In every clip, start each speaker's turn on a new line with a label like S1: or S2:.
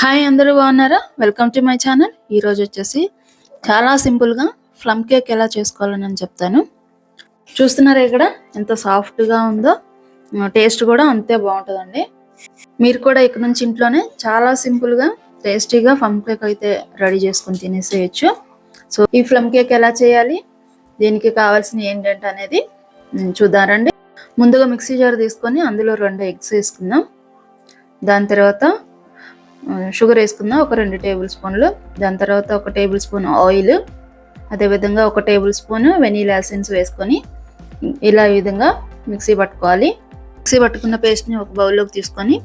S1: Hi అందరూ బాగున్నారా? Welcome to my channel ఈరోజు వచ్చేసి చాలా సింపుల్గా ప్లమ్ కేక్ ఎలా చేసుకోవాలని నేను చెప్తాను. చూస్తున్నారా ఇక్కడ? ఎంత సాఫ్ట్గా ఉందో. టేస్ట్ కూడా అంతే బాగుంటుందండి. మీరు కూడా ఇక్కడ నుంచి ఇంట్లోనే చాలా సింపుల్గా టేస్టీగా ప్లమ్ కేక్ అయితే రెడీ చేసుకొని తినేసేయచ్చు. సో ఈ ప్లమ్ కేక్ ఎలా చేయాలి? దీనికి కావాల్సిన ఏంటంటే అనేది చూద్దారండి ముందుగా మిక్సీ జార్ తీసుకొని అందులో రెండు ఎగ్స్ వేసుకుందాం. దాని తర్వాత షుగర్ వేసుకుందాం ఒక రెండు టేబుల్ స్పూన్లు. దాని తర్వాత ఒక టేబుల్ స్పూన్ ఆయిల్ అదేవిధంగా ఒక టేబుల్ స్పూన్ వెనీలా ఎసెన్స్ వేసుకొని ఇలా ఈ విధంగా మిక్సీ పట్టుకోవాలి. మిక్సీ పట్టుకున్న పేస్ట్ని ఒక బౌల్లోకి తీసుకొని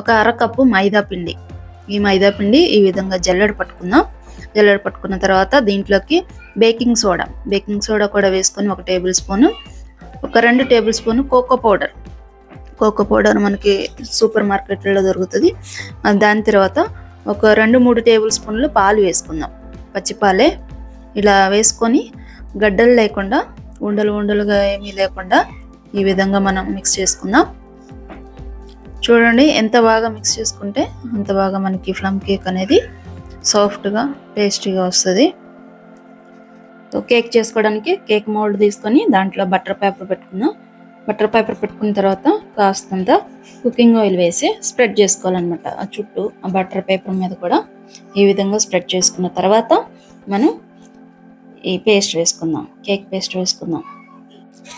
S1: ఒక అర కప్పు మైదా పిండి. ఈ మైదా పిండి ఈ విధంగా జల్లెడ పట్టుకుందాం. జల్లెడ పట్టుకున్న తర్వాత దీంట్లోకి బేకింగ్ సోడా. బేకింగ్ సోడా కూడా వేసుకొని ఒక టేబుల్ స్పూన్ ఒక రెండు tablespoon cocoa powder. Cocoa powder మనకి సూపర్ మార్కెట్లలో దొరుకుతుంది. దాని తర్వాత ఒక రెండు మూడు టేబుల్ స్పూన్లు పాలు వేసుకుందాం. పచ్చిపాలే ఇలా వేసుకొని గడ్డలు లేకుండా ఉండలు ఉండలుగా ఏమీ లేకుండా ఈ విధంగా మనం మిక్స్ చేసుకుందాం. చూడండి ఎంత బాగా మిక్స్ చేసుకుంటే అంత బాగా మనకి ఫ్లమ్ కేక్ అనేది సాఫ్ట్గా టేస్టీగా వస్తుంది. సో కేక్ చేసుకోవడానికి కేక్ మోల్డ్ తీసుకొని దాంట్లో బటర్ పేపర్ పెట్టుకుందాం. బటర్ పేపర్ పెట్టుకున్న తర్వాత కాస్తంత కుకింగ్ ఆయిల్ వేసి స్ప్రెడ్ చేసుకోవాలన్నమాట. ఆ చుట్టూ ఆ బటర్ పేపర్ మీద కూడా ఈ విధంగా స్ప్రెడ్ చేసుకున్న తర్వాత మనం ఈ పేస్ట్ వేసుకుందాం కేక్ పేస్ట్ వేసుకుందాం.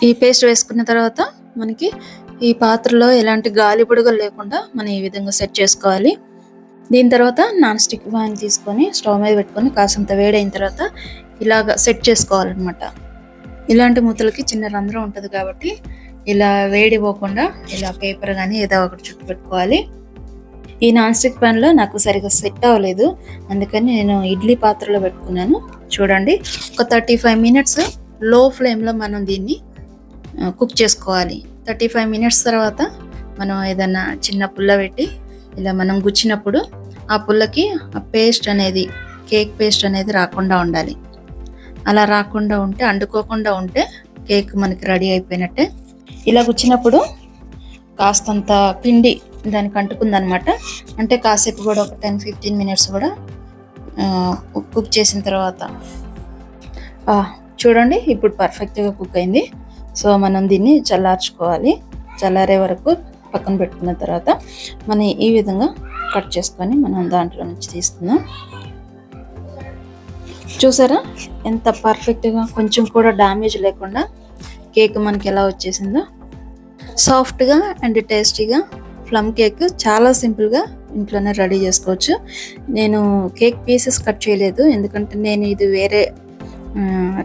S1: ఈ పేస్ట్ వేసుకున్న తర్వాత మనకి ఈ పాత్రలో ఎలాంటి గాలి పొడుగులు లేకుండా మనం ఈ విధంగా సెట్ చేసుకోవాలి. దీని తర్వాత నాన్ స్టిక్ ప్యాన్ తీసుకొని స్టవ్ మీద పెట్టుకొని కాసంత వేడైన తర్వాత ఇలాగ సెట్ చేసుకోవాలన్నమాట. ఇలాంటి మూతలకి చిన్న రంధ్రం ఉంటుంది కాబట్టి ఇలా వేడి పోకుండా ఇలా పేపర్ కానీ ఏదో ఒకటి చుట్టూ పెట్టుకోవాలి. ఈ నాన్ స్టిక్ ప్యాన్లో నాకు సరిగ్గా సెట్ అవ్వలేదు. అందుకని నేను ఇడ్లీ పాత్రలో పెట్టుకున్నాను. చూడండి ఒక థర్టీ ఫైవ్ మినిట్స్లో ఫ్లేమ్లో మనం దీన్ని కుక్ చేసుకోవాలి. థర్టీ ఫైవ్ మినిట్స్ తర్వాత మనం ఏదైనా చిన్న పుల్ల పెట్టి ఇలా మనం గుచ్చినప్పుడు ఆ పుల్లకి ఆ పేస్ట్ అనేది కేక్ పేస్ట్ అనేది రాకుండా ఉండాలి. అలా రాకుండా ఉంటే అండుకోకుండా ఉంటే కేక్ మనకి రెడీ అయిపోయినట్టే. ఇలా గుచ్చినప్పుడు కాస్తంత పిండి దానికి అంటుకుందనమాట. అంటే కాసేపు కూడా ఒక టెన్ ఫిఫ్టీన్ మినిట్స్ కూడా కుక్ చేసిన తర్వాత. చూడండి ఇప్పుడు పర్ఫెక్ట్గా కుక్ అయింది. సో మనం దీన్ని చల్లార్చుకోవాలి. చల్లారే వరకు పక్కన పెట్టుకున్న తర్వాత మనం ఈ విధంగా కట్ చేసుకొని మనం దాంట్లో నుంచి తీసుకుందాం. చూసారా? ఎంత పర్ఫెక్ట్గా కొంచెం కూడా డ్యామేజ్ లేకుండా కేక్ మనకి ఎలా వచ్చేసిందో సాఫ్ట్గా అండ్ టేస్టీగా ప్లమ్ కేక్ చాలా సింపుల్గా ఇంట్లోనే రెడీ చేసుకోవచ్చు. నేను కేక్ పీసెస్ కట్ చేయలేదు. ఎందుకంటే నేను ఇది వేరే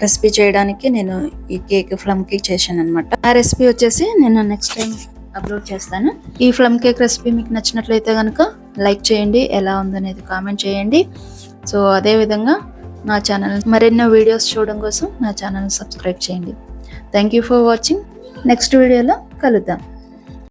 S1: రెసిపీ చేయడానికి నేను ఈ కేక్ ఫ్లమ్ కేక్ చేశాను అనమాట ఆ రెసిపీ వచ్చేసి నేను నెక్స్ట్ టైం అప్లోడ్ చేస్తాను. ఈ ఫ్లమ్ కేక్ రెసిపీ మీకు నచ్చినట్లయితే కనుక లైక్ చేయండి. ఎలా ఉందనేది కామెంట్ చేయండి. సో అదేవిధంగా నా ఛానల్ మరెన్నో వీడియోస్ చూడడం కోసం నా ఛానల్ సబ్స్క్రైబ్ చేయండి. Thank you for watching. Next వీడియోలో కలుద్దాం